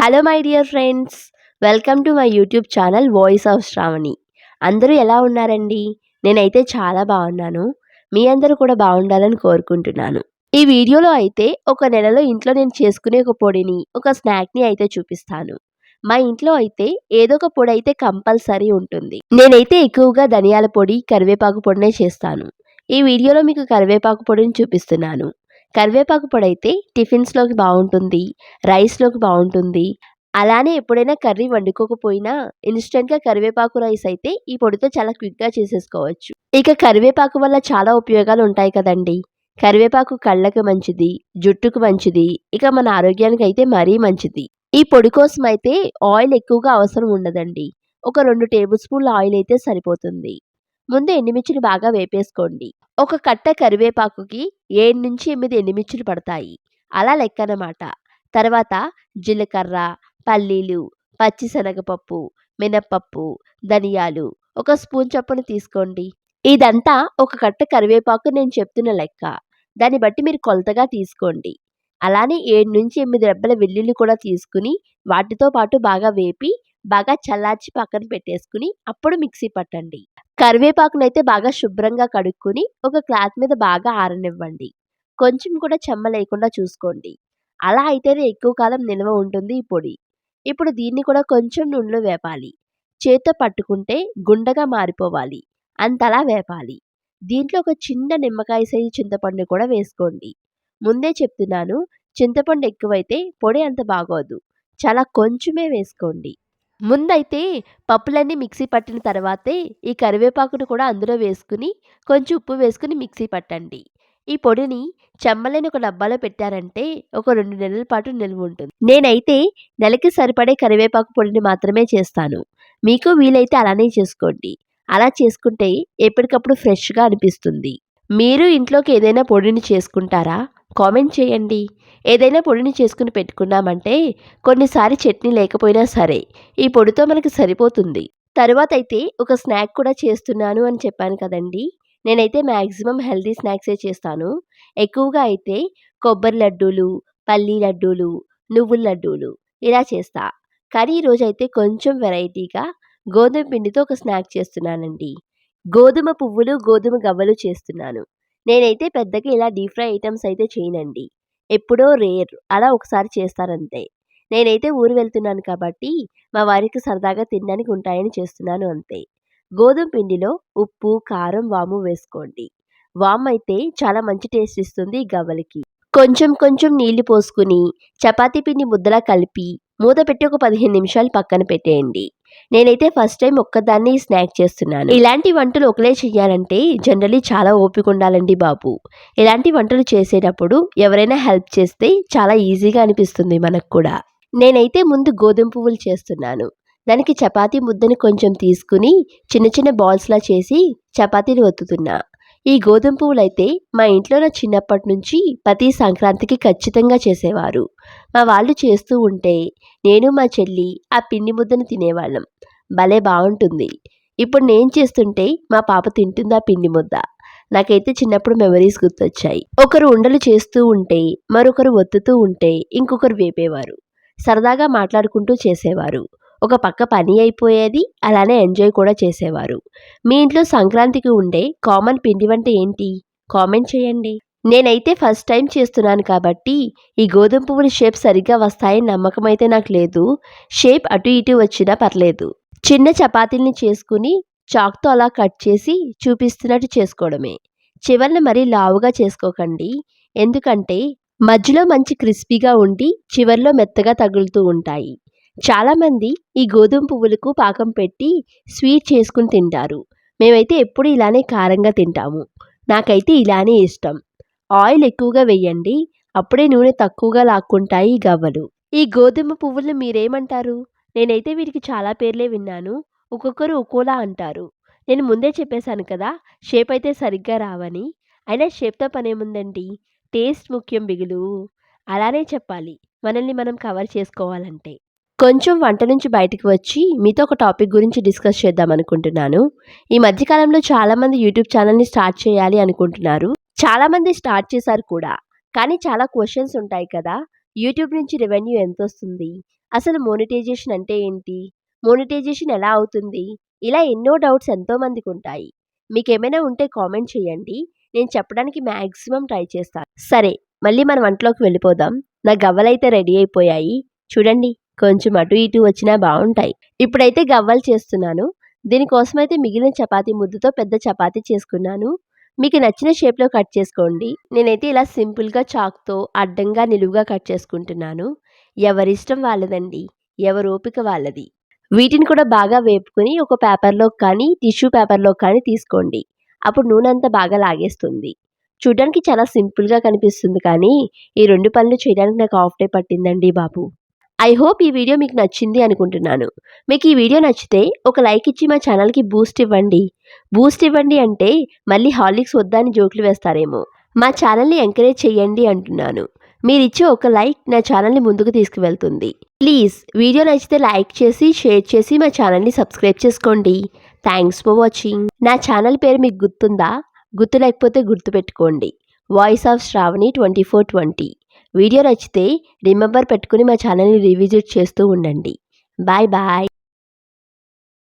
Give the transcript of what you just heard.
Hello my dear friends welcome to my YouTube channel voice of Shravani అందరూ ఎలా ఉన్నారండి? నేనైతే చాలా బాగున్నాను. మీ అందరూ కూడా బాగుండాలని కోరుకుంటున్నాను. ఈ వీడియోలో అయితే ఒక నెలలో ఇంట్లో నేను చేసుకునే ఒక పొడిని ఒక స్నాక్ని అయితే చూపిస్తాను. మా ఇంట్లో అయితే ఏదో ఒక పొడి అయితే కంపల్సరీ ఉంటుంది. నేనైతే ఎక్కువగా ధనియాల పొడి కరివేపాకు పొడినే చేస్తాను. ఈ వీడియోలో మీకు కరివేపాకు పొడిని చూపిస్తున్నాను. కరివేపాకు పొడి అయితే టిఫిన్స్లోకి బాగుంటుంది రైస్లోకి బాగుంటుంది అలానే ఎప్పుడైనా కర్రీ వండుకోకపోయినా ఇన్స్టెంట్గా కరివేపాకు రైస్ అయితే ఈ పొడితో చాలా క్విక్గా చేసేసుకోవచ్చు. ఇక కరివేపాకు వల్ల చాలా ఉపయోగాలు ఉంటాయి కదండి. కరివేపాకు కళ్ళకు మంచిది జుట్టుకు మంచిది ఇక మన ఆరోగ్యానికి అయితే మరీ మంచిది. ఈ పొడి కోసం అయితే ఆయిల్ ఎక్కువగా అవసరం ఉండదండి. ఒక రెండు టేబుల్ స్పూన్ల ఆయిల్ అయితే సరిపోతుంది. ముందు ఎండుమిర్చిని బాగా వేపేసుకోండి. ఒక కట్ట కరివేపాకుకి ఏడు నుంచి ఎనిమిది ఎండుమిర్చులు పడతాయి. అలా లెక్కనమాట. తర్వాత జీలకర్ర పల్లీలు పచ్చిశనగపప్పు మినప్పప్పు ధనియాలు ఒక స్పూన్ చొప్పున తీసుకోండి. ఇదంతా ఒక కట్ట కరివేపాకు నేను చెప్తున్న లెక్క. దాన్ని బట్టి మీరు కొలతగా తీసుకోండి. అలానే ఏడు నుంచి ఎనిమిది రెబ్బల వెల్లుల్లి కూడా తీసుకుని వాటితో పాటు బాగా వేపి బాగా చల్లార్చి పక్కన పెట్టేసుకుని అప్పుడు మిక్సీ పట్టండి. కరివేపాకునైతే బాగా శుభ్రంగా కడుక్కొని ఒక క్లాత్ మీద బాగా ఆరనివ్వండి. కొంచెం కూడా చెమ్మ లేకుండా చూసుకోండి. అలా అయితేనే ఎక్కువ కాలం నిల్వ ఉంటుంది ఈ పొడి. ఇప్పుడు దీన్ని కూడా కొంచెం నూనెలో వేపాలి. చేత్తో పట్టుకుంటే గుండగా మారిపోవాలి. అంతలా వేపాలి. దీంట్లో ఒక చిన్న నిమ్మకాయ సైజు చింతపండు కూడా వేసుకోండి. ముందే చెప్తున్నాను చింతపండు ఎక్కువైతే పొడి అంత బాగోదు. చాలా కొంచెమే వేసుకోండి. ముందైతే పప్పులన్నీ మిక్సీ పట్టిన తర్వాతే ఈ కరివేపాకును కూడా అందులో వేసుకుని కొంచెం ఉప్పు వేసుకుని మిక్సీ పట్టండి. ఈ పొడిని చెమ్మలేని ఒక డబ్బాలో పెట్టారంటే ఒక రెండు నెలల పాటు నిల్వ ఉంటుంది. నేనైతే నెలకి సరిపడే కరివేపాకు పొడిని మాత్రమే చేస్తాను. మీకు వీలైతే అలానే చేసుకోండి. అలా చేసుకుంటే ఎప్పటికప్పుడు ఫ్రెష్గా అనిపిస్తుంది. మీరు ఇంట్లోకి ఏదైనా పొడిని చేసుకుంటారా? కామెంట్ చేయండి. ఏదైనా పొడిని చేసుకుని పెట్టుకున్నామంటే కొన్నిసారి చట్నీ లేకపోయినా సరే ఈ పొడితో మనకి సరిపోతుంది. తర్వాత అయితే ఒక స్నాక్ కూడా చేస్తున్నాను అని చెప్పాను కదండి. నేనైతే మ్యాక్సిమం హెల్దీ స్నాక్సే చేస్తాను. ఎక్కువగా అయితే కొబ్బరి లడ్డూలు పల్లీ లడ్డూలు నువ్వుల లడ్డూలు ఇలా చేస్తా. కానీ ఈరోజు అయితే కొంచెం వెరైటీగా గోధుమ పిండితో ఒక స్నాక్ చేస్తున్నానండి. గోధుమ పువ్వులు గోధుమ గవ్వలు చేస్తున్నాను. నేనైతే పెద్దగా ఇలా డీప్ ఫ్రై ఐటమ్స్ అయితే చేయనండి. ఎప్పుడో రేర్ అలా ఒకసారి చేస్తానంతే నేనైతే ఊరు వెళ్తున్నాను కాబట్టి మా వారికి సరదాగా తినడానికి ఉంటాయని చేస్తున్నాను అంతే. గోధుమ పిండిలో ఉప్పు కారం వాము వేసుకోండి. వామ్ అయితే చాలా మంచి టేస్ట్ ఇస్తుంది గవ్వలకి. కొంచెం కొంచెం నీళ్ళు పోసుకుని చపాతీ పిండి ముద్దలా కలిపి మూత పెట్టి ఒక పదిహేను నిమిషాలు పక్కన పెట్టేయండి. నేనైతే ఫస్ట్ టైం ఒక్కదాన్ని స్నాక్ చేస్తున్నాను. ఇలాంటి వంటలు ఒకలే చేయాలంటే జనరలీ చాలా ఓపిక ఉండాలండి బాబు. ఇలాంటి వంటలు చేసేటప్పుడు ఎవరైనా హెల్ప్ చేస్తే చాలా ఈజీగా అనిపిస్తుంది మనకు కూడా. నేనైతే ముందు గోధుమ పువ్వులు చేస్తున్నాను. దానికి చపాతీ ముద్దని కొంచెం తీసుకుని చిన్న చిన్న బాల్స్లా చేసి చపాతీలు ఒత్తుతున్నా. ఈ గోధుమ పువ్వులు అయితే మా ఇంట్లో నా చిన్నప్పటి నుంచి ప్రతి సంక్రాంతికి ఖచ్చితంగా చేసేవారు. మా వాళ్ళు చేస్తూ ఉంటే నేను మా చెల్లి ఆ పిండి ముద్దను తినేవాళ్ళం. భలే బాగుంటుంది. ఇప్పుడు నేను చేస్తుంటే మా పాప తింటుందా పిండి ముద్ద. నాకైతే చిన్నప్పుడు మెమరీస్ గుర్తొచ్చాయి. ఒకరు ఉండలు చేస్తూ ఉంటే మరొకరు ఒత్తుతూ ఉంటే ఇంకొకరు వేపేవారు. సరదాగా మాట్లాడుకుంటూ చేసేవారు. ఒక పక్క పని అయిపోయేది అలానే ఎంజాయ్ కూడా చేసేవారు. మీ ఇంట్లో సంక్రాంతికి ఉండే కామన్ పిండి వంట ఏంటి? కామెంట్ చేయండి. నేనైతే ఫస్ట్ టైం చేస్తున్నాను కాబట్టి ఈ గోధుమ పువ్వుల షేప్ సరిగ్గా వస్తాయని నమ్మకం అయితే నాకు లేదు. షేప్ అటు ఇటు వచ్చినా పర్లేదు. చిన్న చపాతీల్ని చేసుకుని చాక్తో అలా కట్ చేసి చూపిస్తున్నట్టు చేసుకోవడమే. చివరిని మరీ లావుగా చేసుకోకండి. ఎందుకంటే మధ్యలో మంచి క్రిస్పీగా ఉండి చివర్లో మెత్తగా తగులుతూ ఉంటాయి. చాలామంది ఈ గోధుమ పువ్వులకు పాకం పెట్టి స్వీట్ చేసుకుని తింటారు. మేమైతే ఎప్పుడు ఇలానే కారంగా తింటాము. నాకైతే ఇలానే ఇష్టం. ఆయిల్ ఎక్కువగా వేయండి అప్పుడే నూనె తక్కువగా లాక్కుంటాయి ఈ గవ్వలు. ఈ గోధుమ పువ్వులను మీరేమంటారు? నేనైతే వీటికి చాలా పేర్లే విన్నాను. ఒక్కొక్కరు ఒక్కోలా అంటారు. నేను ముందే చెప్పేశాను కదా షేప్ అయితే సరిగ్గా రావని. అయినా షేప్తో పనేముందండి టేస్ట్ ముఖ్యం బిగులు. అలానే చెప్పాలి. మనల్ని మనం కవర్ చేసుకోవాలంటే. కొంచెం వంట నుంచి బయటికి వచ్చి మీతో ఒక టాపిక్ గురించి డిస్కస్ చేద్దాం అనుకుంటున్నాను. ఈ మధ్యకాలంలో చాలామంది యూట్యూబ్ ఛానల్ని స్టార్ట్ చేయాలి అనుకుంటున్నారు. చాలామంది స్టార్ట్ చేశారు కూడా. కానీ చాలా క్వశ్చన్స్ ఉంటాయి కదా. యూట్యూబ్ నుంచి రెవెన్యూ ఎంత వస్తుంది అసలు మోనిటైజేషన్ అంటే ఏంటి? మోనిటైజేషన్ ఎలా అవుతుంది? ఇలా ఎన్నో డౌట్స్ ఎంతోమందికి ఉంటాయి. ఉంటాయి మీకేమైనా ఉంటే కామెంట్ చేయండి. నేను చెప్పడానికి మ్యాక్సిమం ట్రై చేస్తాను. సరే మళ్ళీ మన వంటలోకి వెళ్ళిపోదాం. నా గవ్వలైతే రెడీ అయిపోయాయి. చూడండి. కొంచెం అటు ఇటు వచ్చినా బాగుంటాయి. ఇప్పుడైతే గవ్వలు చేస్తున్నాను. దీనికోసం అయితే మిగిలిన చపాతీ ముద్దతో పెద్ద చపాతీ చేసుకున్నాను. మీకు నచ్చిన షేప్లో కట్ చేసుకోండి. నేనైతే ఇలా సింపుల్గా చాక్తో అడ్డంగా నిలువుగా కట్ చేసుకుంటున్నాను. ఎవరిష్టం వాళ్ళదండి. ఎవరి ఓపిక వాళ్ళది. వీటిని కూడా బాగా వేపుకొని ఒక పేపర్లో కానీ టిష్యూ పేపర్లో కానీ తీసుకోండి. అప్పుడు నూనె అంతా బాగా లాగేస్తుంది. చూడడానికి చాలా సింపుల్గా కనిపిస్తుంది కానీ ఈ రెండు పనులు చేయడానికి నాకు హాఫ్ డే పట్టిందండి బాబు. ఐ హోప్ ఈ వీడియో మీకు నచ్చింది అనుకుంటున్నాను. మీకు ఈ వీడియో నచ్చితే ఒక లైక్ ఇచ్చి మా ఛానల్కి బూస్ట్ ఇవ్వండి. బూస్ట్ ఇవ్వండి అంటే మళ్ళీ హార్లిక్స్ వద్దని జోకులు వేస్తారేమో. మా ఛానల్ని ఎంకరేజ్ చేయండి అంటున్నాను. మీరిచ్చే ఒక లైక్ నా ఛానల్ని ముందుకు తీసుకువెళ్తుంది. ప్లీజ్ వీడియో నచ్చితే లైక్ చేసి షేర్ చేసి మా ఛానల్ని సబ్స్క్రైబ్ చేసుకోండి. Thanks for watching. నా ఛానల్ పేరు మీకు గుర్తుందా? గుర్తు లేకపోతే గుర్తుపెట్టుకోండి. Voice of Shravani twenty four twenty. Video నచ్చితే రిమెంబర్ పెట్టుకుని మా ఛానల్ని రివిజిట్ చేస్తూ ఉండండి. Bye bye.